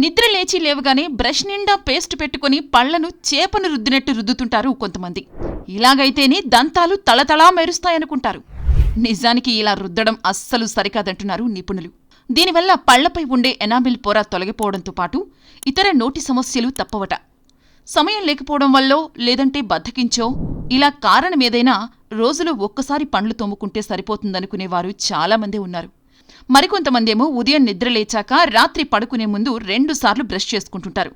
నిద్ర లేచి లేవగానే బ్రష్ నిండా పేస్ట్ పెట్టుకుని పళ్ళను చేపను రుద్దినట్టు రుద్దుతుంటారు కొంతమంది. ఇలాగైతేనే దంతాలు తళతళా మెరుస్తాయనుకుంటారు. నిజానికి ఇలా రుద్దడం అస్సలు సరికాదంటున్నారు నిపుణులు. దీనివల్ల పళ్ళపై ఉండే ఎనామిల్ పొర తొలగిపోవడంతో పాటు ఇతర నోటి సమస్యలు తప్పవట. సమయం లేకపోవడం వల్లో లేదంటే బద్దకించో ఇలా కారణమేదైనా రోజులో ఒక్కసారి పండ్లు తోముకుంటే సరిపోతుందనుకునేవారు చాలామందే ఉన్నారు. మరికొంతమందేమో ఉదయం నిద్రలేచాక రాత్రి పడుకునే ముందు రెండుసార్లు బ్రష్ చేసుకుంటుంటారు.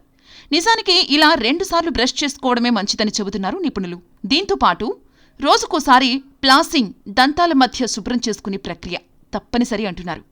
నిజానికి ఇలా రెండుసార్లు బ్రష్ చేసుకోవడమే మంచిదని చెబుతున్నారు నిపుణులు. దీంతో పాటు రోజుకోసారి ప్లాసింగ్ దంతాల మధ్య శుభ్రం చేసుకునే ప్రక్రియ తప్పనిసరి అంటున్నారు.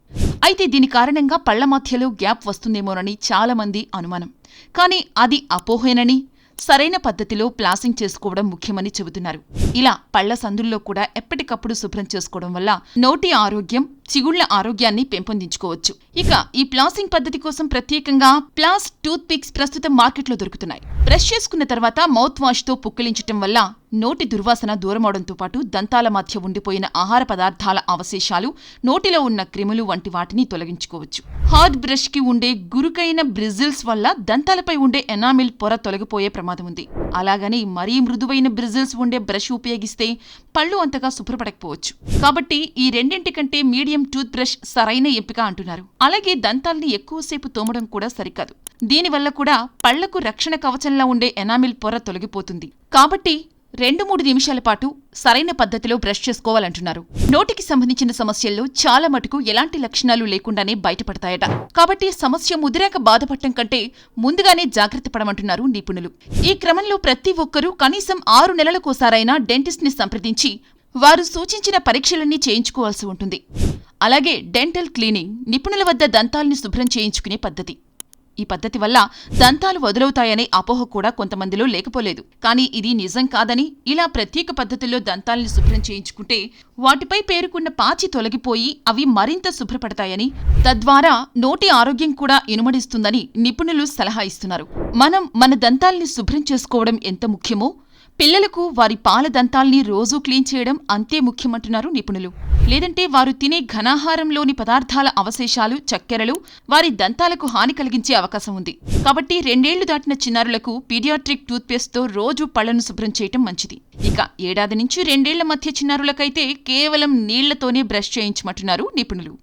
అయితే దీని కారణంగా పళ్ళ మధ్యలో గ్యాప్ వస్తుందేమోనని చాలామంది అనుమానం. కానీ అది అపోహేనని సరైన పద్ధతిలో ప్లాసింగ్ చేసుకోవడం ముఖ్యమని చెబుతున్నారు. ఇలా పళ్ళ సందుల్లో కూడా ఎప్పటికప్పుడు శుభ్రం చేసుకోవడం వల్ల నోటి ఆరోగ్యం చిగుళ్ళ ఆరోగ్యాన్ని పెంపొందించుకోవచ్చు. ఇక ఈ ప్లాసింగ్ పద్ధతి కోసం ప్రత్యేకంగా ప్లాస్ టూత్ పిక్స్ ప్రస్తుతం మార్కెట్లో దొరుకుతున్నాయి. బ్రష్ చేసుకున్న తర్వాత మౌత్ వాష్తో పుక్కిలించటం వల్ల నోటి దుర్వాసన దూరమవడంతో పాటు దంతాల మధ్య ఉండిపోయిన ఆహార పదార్థాల అవశేషాలు నోటిలో ఉన్న క్రిములు వంటి వాటిని తొలగించుకోవచ్చు. హార్డ్ బ్రష్కి ఉండే గురుకైన బ్రిజిల్స్ వల్ల దంతాలపై ఉండే ఎనామిల్ పొర తొలగిపోయే ప్రమాదం ఉంది. అలాగని మరీ మృదువైన బ్రిజిల్స్ ఉండే బ్రష్ ఉపయోగిస్తే పళ్ళు అంతగా శుభ్రపడకపోవచ్చు. కాబట్టి ఈ రెండింటి కంటే మీడియం టూత్ బ్రష్ సరైన ఎంపిక అంటున్నారు. అలాగే దంతాల్ని ఎక్కువసేపు తోమడం కూడా సరికాదు. దీనివల్ల కూడా పళ్ళకు రక్షణ కవచంలా ఉండే ఎనామిల్ పొర తొలగిపోతుంది. కాబట్టి రెండు మూడు నిమిషాల పాటు సరైన పద్ధతిలో బ్రష్ చేసుకోవాలంటున్నారు. నోటికి సంబంధించిన సమస్యల్లో చాలా మటుకు ఎలాంటి లక్షణాలు లేకుండానే బయటపడతాయట. కాబట్టి సమస్య ముదిరాక బాధపడటం కంటే ముందుగానే జాగ్రత్త పడమంటున్నారు నిపుణులు. ఈ క్రమంలో ప్రతి ఒక్కరూ కనీసం ఆరు నెలలకోసారైనా డెంటిస్ట్ని సంప్రదించి వారు సూచించిన పరీక్షలన్నీ చేయించుకోవాల్సి ఉంటుంది. అలాగే డెంటల్ క్లీనింగ్ నిపుణుల వద్ద దంతాల్ని శుభ్రం చేయించుకునే పద్ధతి. ఈ పద్ధతి వల్ల దంతాలు వదులవుతాయనే అపోహ కూడా కొంతమందిలో లేకపోలేదు. కానీ ఇది నిజం కాదని ఇలా ప్రత్యేక పద్ధతుల్లో దంతాల్ని శుభ్రం చేయించుకుంటే వాటిపై పేరుకున్న పాచి తొలగిపోయి అవి మరింత శుభ్రపడతాయని తద్వారా నోటి ఆరోగ్యం కూడా ఇనుమడిస్తుందని నిపుణులు సలహా ఇస్తున్నారు. మనం మన దంతాల్ని శుభ్రం చేసుకోవడం ఎంత ముఖ్యమో పిల్లలకు వారి పాల దంతాల్ని రోజూ క్లీన్ చేయడం అంతే ముఖ్యమంటున్నారు నిపుణులు. లేదంటే వారు తినే ఘనాహారంలోని పదార్థాల అవశేషాలు చక్కెరలు వారి దంతాలకు హాని కలిగించే అవకాశం ఉంది. కాబట్టి రెండేళ్ళు దాటిన చిన్నారులకు పీడియాట్రిక్ టూత్పేస్ట్తో రోజు పళ్ళను శుభ్రం చేయటం మంచిది. ఇక ఏడాది నుంచి రెండేళ్ళ మధ్య చిన్నారులకైతే కేవలం నీళ్ళతోనే బ్రష్ చేయించమంటున్నారు నిపుణులు.